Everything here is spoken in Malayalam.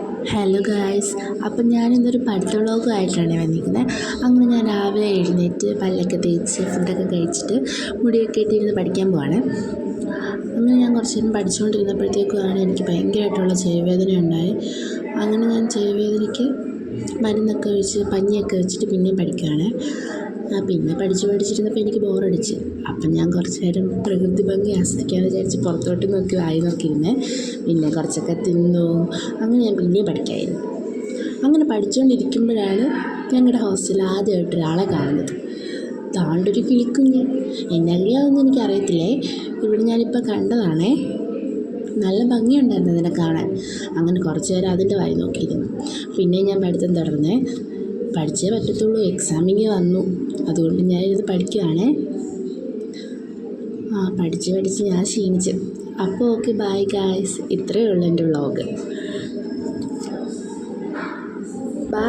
ഹലോ ഗായ്സ് അപ്പം ഞാനിന്നൊരു പഠിത്ത വ്ളോഗുമായിട്ടാണ് വന്നിരിക്കുന്നത്. അങ്ങനെ ഞാൻ രാവിലെ എഴുന്നേറ്റ് പല്ലൊക്കെ തേച്ച് ഫുഡൊക്കെ കഴിച്ചിട്ട് മുടിയൊക്കെ ഇട്ടിരുന്ന് പഠിക്കാൻ പോവാണ്. അങ്ങനെ ഞാൻ കുറച്ച് നേരം പഠിച്ചുകൊണ്ടിരുന്നപ്പോഴത്തേക്കുമാണ് എനിക്ക് ഭയങ്കരമായിട്ടുള്ള ചെവിവേദന ഉണ്ടായി അങ്ങനെ ഞാൻ ചെവിവേദനയ്ക്ക് മരുന്നൊക്കെ വെച്ച് പഞ്ഞിയൊക്കെ വെച്ചിട്ട് പിന്നെയും പഠിക്കുകയാണ് പിന്നെ പഠിച്ച് പഠിച്ചിരുന്നപ്പോൾ എനിക്ക് ബോറടിച്ച്. അപ്പം ഞാൻ കുറച്ച് നേരം പ്രകൃതി ഭംഗി ആസ്വദിക്കാമെന്ന് വിചാരിച്ച് പുറത്തോട്ട് നോക്കി വായി നോക്കിയിരുന്നേ. പിന്നെ കുറച്ചൊക്കെ തിന്നു. അങ്ങനെ ഞാൻ പിന്നെയും പഠിക്കായിരുന്നു. അങ്ങനെ പഠിച്ചുകൊണ്ടിരിക്കുമ്പോഴാണ് ഞങ്ങളുടെ ഹോസ്റ്റലിൽ ആദ്യമായിട്ട് ഒരാളെ കാണുന്നത്. താണ്ടൊരു കിളിക്കുഞ്ഞ്. എന്നെ അറിയാമെന്ന് എനിക്കറിയത്തില്ലേ? ഇവിടെ ഞാനിപ്പോൾ കണ്ടതാണേ. നല്ല ഭംഗിയുണ്ടായിരുന്നു അതിനെ കാണാൻ. അങ്ങനെ കുറച്ച് നേരം അതിന്റെ വായി നോക്കിയിരുന്നു. പിന്നെ ഞാൻ പഠിത്തം തുടർന്നേ. പഠിച്ചേ പറ്റത്തുള്ളൂ. എക്സാമിങ് വന്നു. അതുകൊണ്ട് ഞാൻ ഇത് പഠിക്കുവാണേ. ആ പഠിച്ച് പഠിച്ച് ഞാൻ ക്ഷീണിച്ചു. അപ്പോൾ ഓക്കെ ബൈ ഗായ്സ് ഇത്രയേ ഉള്ളൂ എന്റെ വ്ളോഗ് ബൈ